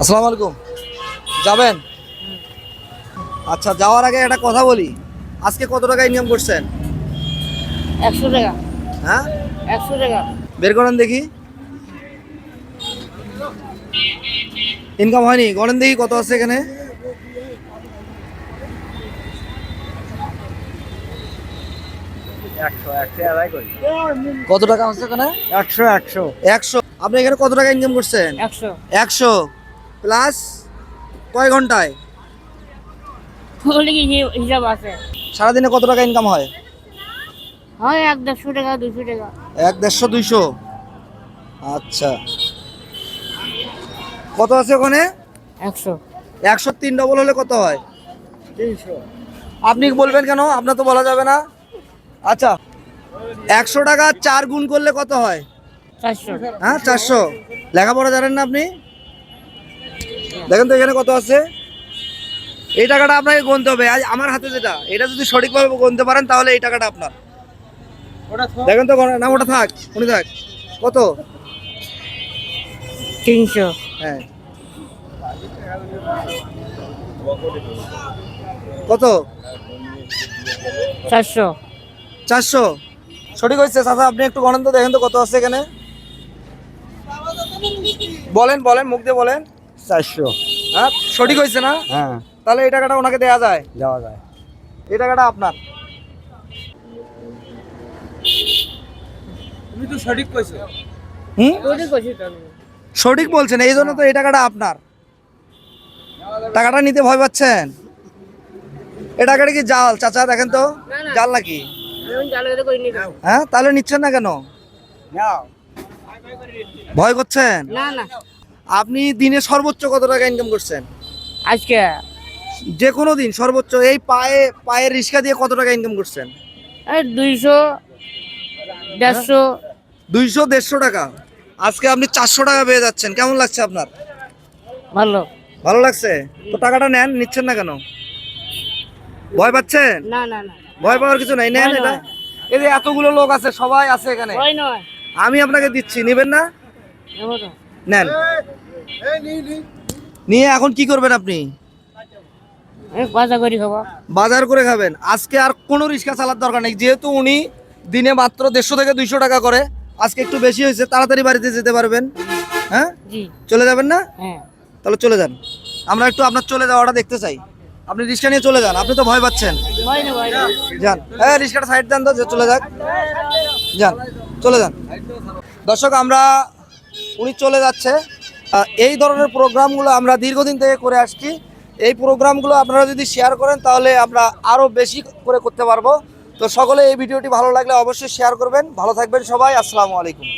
আসসালামু আলাইকুম। যাবেন? আচ্ছা যাওয়ার আগে একটা কথা বলি। আজকে কত টাকা ইনকাম করছেন? একশো টাকা। হ্যাঁ? একশো টাকা। বের করেন দেখি। ইনকাম হয়নি। গণেন দেখি কত আছে এখানে। কত টাকা আছে এখানে? একশো একশো। একশো। আপনি এখানে কত টাকা ইনকাম করছেন? একশো। একশো। প্লাস কয় ঘন্টায়? হিসাব আছে? সারাদিনে কত টাকা ইনকাম হয়? হয় এক দেড়শো টাকা দুশো টাকা। এক দেড়শো দুইশো? আচ্ছা। কত আছে ওখানে? একশো। একশো তিন ডবল হলে কত হয়? তিনশো। আপনি বলবেন কেন? আপনার তো বলা যাবে না। আচ্ছা একশো টাকা চার গুণ করলে কত হয়? চারশো। হ্যাঁ চারশো। লেখাপড়া জানেন না আপনি? দেখেন তো এখানে কত আছে? এই টাকাটা আপনাকে গুনতে হবে। আজ আমার হাতে যেটা এটা যদি সঠিকভাবে গুনতে পারেন তাহলে এই টাকাটা আপনার। দেখেন তো না ওটা থাক উনি থাক। কত? তিনশো। হ্যাঁ। কত? চারশো। চারশো। সঠিক হয়েছে চাচা আপনি একটু গণন তো দেখেন তো কত আছে এখানে। বলেন বলেন মুখ দিয়ে বলেন। চারশো। হ্যাঁ? সঠিক হয়েছে না? হ্যাঁ। তাহলে এই টাকাটা ওনাকে দেওয়া যায়? যাওয়া যায়। এই টাকাটা আপনার? তুমি তো সঠিক কইছো। হুম। সঠিক বলছেন এই জন্য তো এই টাকাটা আপনার। টাকাটা নিতে ভয় পাচ্ছেন? এই টাকাটা কি জাল? চাচা দেখেন তো। জাল নাকি। হ্যাঁ? তাহলে নিচ্ছেন না কেন? যাও ভয় করছেন? না না। আপনি দিনে সর্বোচ্চ কত টাকা ইনকাম করছেন? আজকে? যে কোনো দিন সর্বোচ্চ এই পায়ে পায়ের রিক্সা দিয়ে কত টাকা ইনকাম করছেন? এই দুইশো দেড়শো। দুইশো দেড়শো টাকা। আজকে আপনি চারশো টাকা পেয়ে যাচ্ছেন। কেমন লাগছে আপনার? ভালো। ভালো লাগছে? তো টাকাটা নেন নিচ্ছেন না কেন? ভয় পাচ্ছেন? না না না। ভয় পাওয়ার কিছু নাই। নেন এটা। এই যে এতগুলো লোক আছে সবাই আছে এখানে। নয়। আমি আপনাকে দিচ্ছি। নেবেন না। নেন। নিয়ে এখন কি করবেন আপনি? খাব। বাজার করে খাবেন। আজকে আর কোনো রিক্সা চালার দরকার নেই। যেহেতু উনি দিনে মাত্র দেড়শো থেকে দুইশো টাকা করে আজকে একটু বেশি হয়েছে তাড়াতাড়ি বাড়িতে যেতে পারবেন। হ্যাঁ? চলে যাবেন না? হ্যাঁ। তাহলে চলে যান। আমরা একটু আপনার চলে যাওয়াটা দেখতে চাই। আপনি রিক্সা নিয়ে চলে যান আপনি তো ভয় পাচ্ছেন। যান। হ্যাঁ রিক্সাটা সাইড দেন তো চলে যাক। যান চলে যান। দর্শক আমরা উনি চলে যাচ্ছে। এই ধরনের প্রোগ্রামগুলো আমরা দীর্ঘদিন থেকে করে আসছি। এই প্রোগ্রামগুলো আপনারা যদি শেয়ার করেন, তাহলে আমরা আরও বেশি করে করতে পারব। তো সকলে এই ভিডিওটি ভালো লাগলে অবশ্যই শেয়ার করবেন। ভালো থাকবেন সবাই। আসসালামু আলাইকুম।